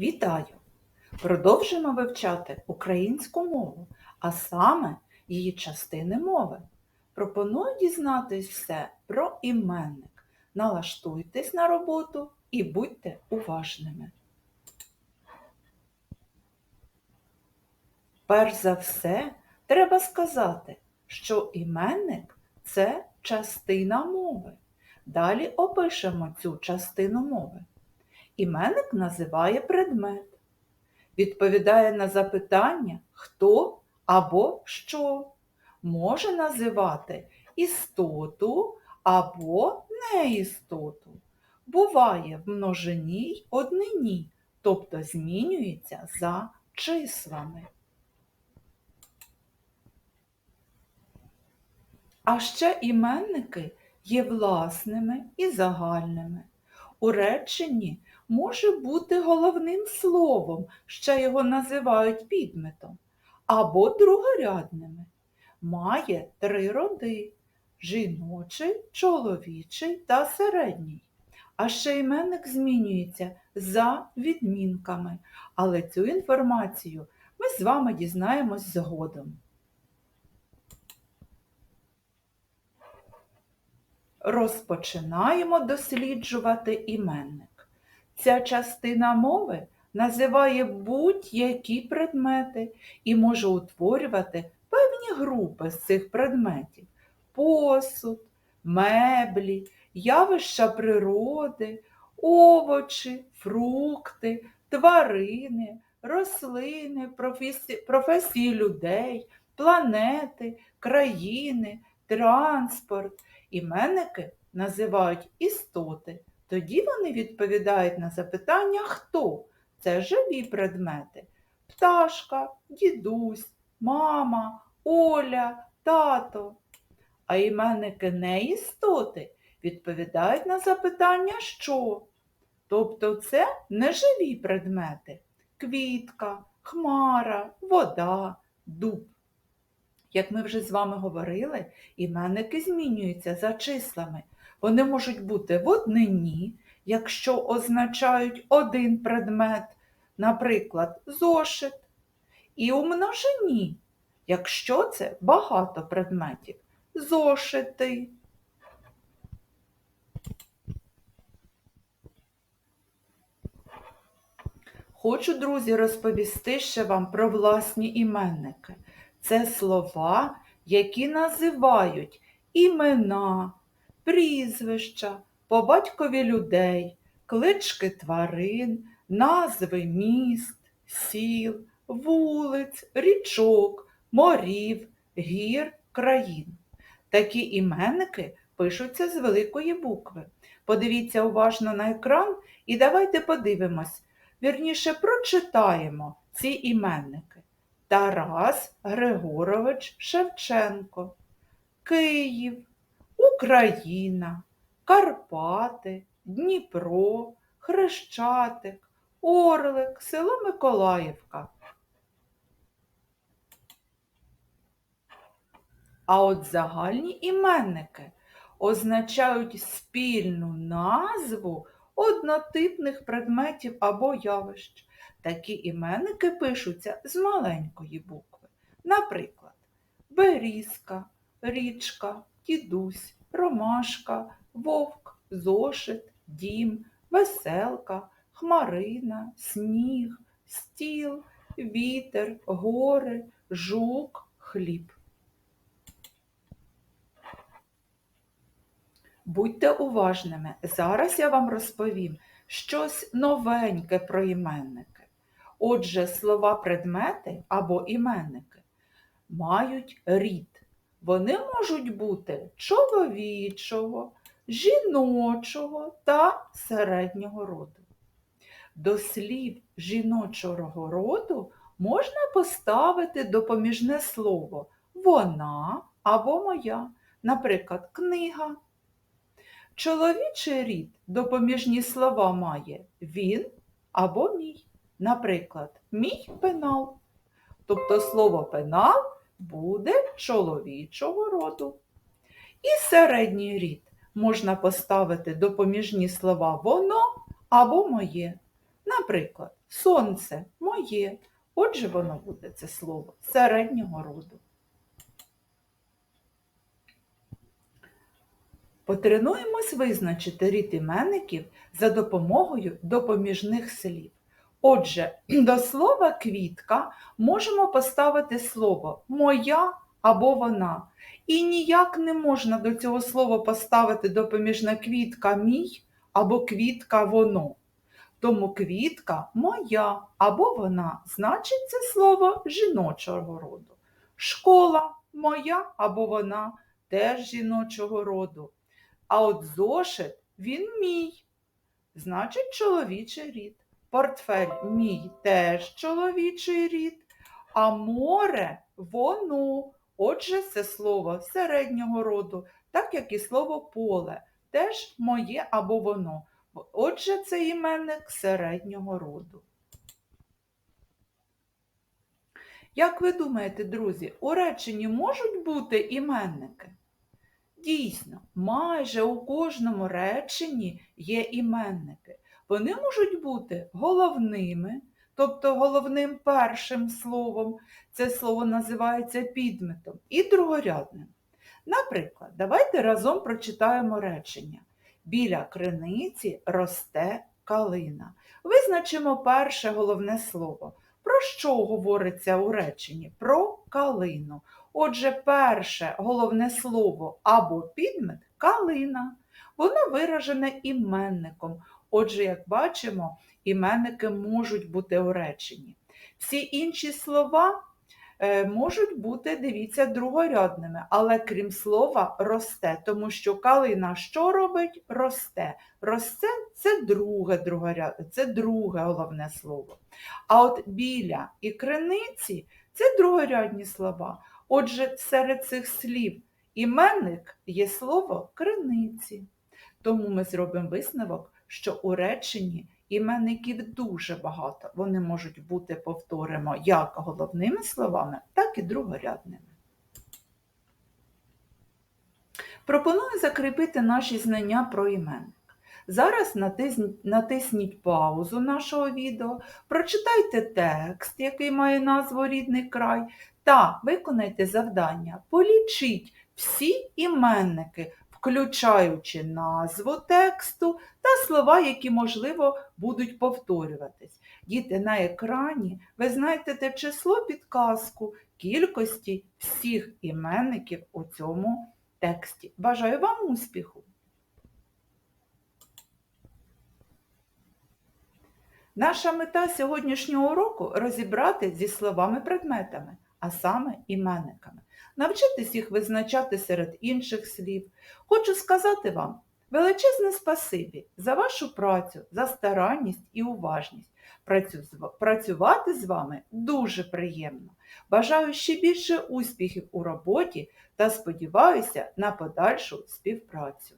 Вітаю! Продовжуємо вивчати українську мову, а саме її частини мови. Пропоную дізнатись все про іменник. Налаштуйтесь на роботу і будьте уважними. Перш за все, треба сказати, що іменник це частина мови. Далі опишемо цю частину мови. Іменник називає предмет, відповідає на запитання хто або що, може називати істоту або неістоту. Буває в множині й однині, тобто змінюється за числами. А ще іменники є власними і загальними. У реченні може бути головним словом, ще його називають підметом, або другорядними. Має три роди жіночий, чоловічий та середній. А ще іменник змінюється за відмінками, але цю інформацію ми з вами дізнаємось згодом. Розпочинаємо досліджувати іменник. Ця частина мови називає будь-які предмети і може утворювати певні групи з цих предметів: посуд, меблі, явища природи, овочі, фрукти, тварини, рослини, професії, професії людей, планети, країни, транспорт. Іменники називають істоти. Тоді вони відповідають на запитання хто? Це живі предмети. Пташка, дідусь, мама, Оля, тато. А іменники не істоти відповідають на запитання що? Тобто це неживі предмети квітка, хмара, вода, дуб. Як ми вже з вами говорили, іменники змінюються за числами. Вони можуть бути в однині, якщо означають один предмет, наприклад, зошит, і у множині, якщо це багато предметів, зошити. Хочу, друзі, розповісти ще вам про власні іменники. Це слова, які називають імена, прізвища, по батькові людей, клички тварин, назви міст, сіл, вулиць, річок, морів, гір, країн. Такі іменники пишуться з великої букви. Подивіться уважно на екран і давайте подивимось, вірніше прочитаємо ці іменники. Тарас Григорович Шевченко, Київ, Україна, Карпати, Дніпро, Хрещатик, Орлик, село Миколаївка. А от загальні іменники означають спільну назву однотипних предметів або явищ. Такі іменники пишуться з маленької букви. Наприклад, берізка, річка, дідусь, ромашка, вовк, зошит, дім, веселка, хмарина, сніг, стіл, вітер, гори, жук, хліб. Будьте уважними, зараз я вам розповім щось новеньке про іменники. Отже, слова предмети або іменники мають рід. Вони можуть бути чоловічого, жіночого та середнього роду. До слів жіночого роду можна поставити допоміжне слово вона або моя, наприклад, книга. Чоловічий рід допоміжні слова має він або мій. Наприклад, мій пенал. Тобто слово пенал буде чоловічого роду. І середній рід можна поставити допоміжні слова воно або моє. Наприклад, Сонце моє. Отже, воно буде це слово середнього роду. Потренуємось визначити рід іменників за допомогою допоміжних слів. Отже, до слова квітка можемо поставити слово моя або вона. І ніяк не можна до цього слова поставити допоміжна квітка мій або квітка воно. Тому квітка моя або вона значить це слово жіночого роду. Школа моя або вона теж жіночого роду. А от зошит він мій, значить чоловічий рід. Портфель мій теж чоловічий рід, а море воно. Отже, це слово середнього роду, так як і слово поле, теж моє або воно. Отже, це іменник середнього роду. Як ви думаєте, друзі, у реченні можуть бути іменники? Дійсно, майже у кожному реченні є іменники. Вони можуть бути головними, тобто головним першим словом, це слово називається підметом, і другорядним. Наприклад, давайте разом прочитаємо речення. Біля криниці росте калина. Визначимо перше головне слово. Про що говориться у реченні? Про калину. Отже, перше головне слово або підмет калина. Воно виражене іменником. Отже, як бачимо, іменники можуть бути у реченні. Всі інші слова е, можуть бути, дивіться, другорядними, але крім слова росте, тому що калина що робить? Росте. Росте це друге, це друге головне слово. А от біля і криниці це другорядні слова. Отже, серед цих слів іменник є слово криниці. Тому ми зробимо висновок, що у реченні іменників дуже багато. Вони можуть бути, повторимо, як головними словами, так і другорядними. Пропоную закріпити наші знання про іменник. Зараз натисніть, паузу нашого відео, прочитайте текст, який має назву Рідний край, та виконайте завдання. Полічіть всі іменники, включаючи назву тексту та слова, які, можливо, будуть повторюватись. Діти, на екрані ви знайдете число підказку кількості всіх іменників у цьому тексті. Бажаю вам успіху! Наша мета сьогоднішнього уроку розібрати зі словами-предметами, а саме іменниками, навчитись їх визначати серед інших слів. Хочу сказати вам величезне спасибі за вашу працю, за старанність і уважність. Працювати з вами дуже приємно. Бажаю ще більше успіхів у роботі та сподіваюся на подальшу співпрацю.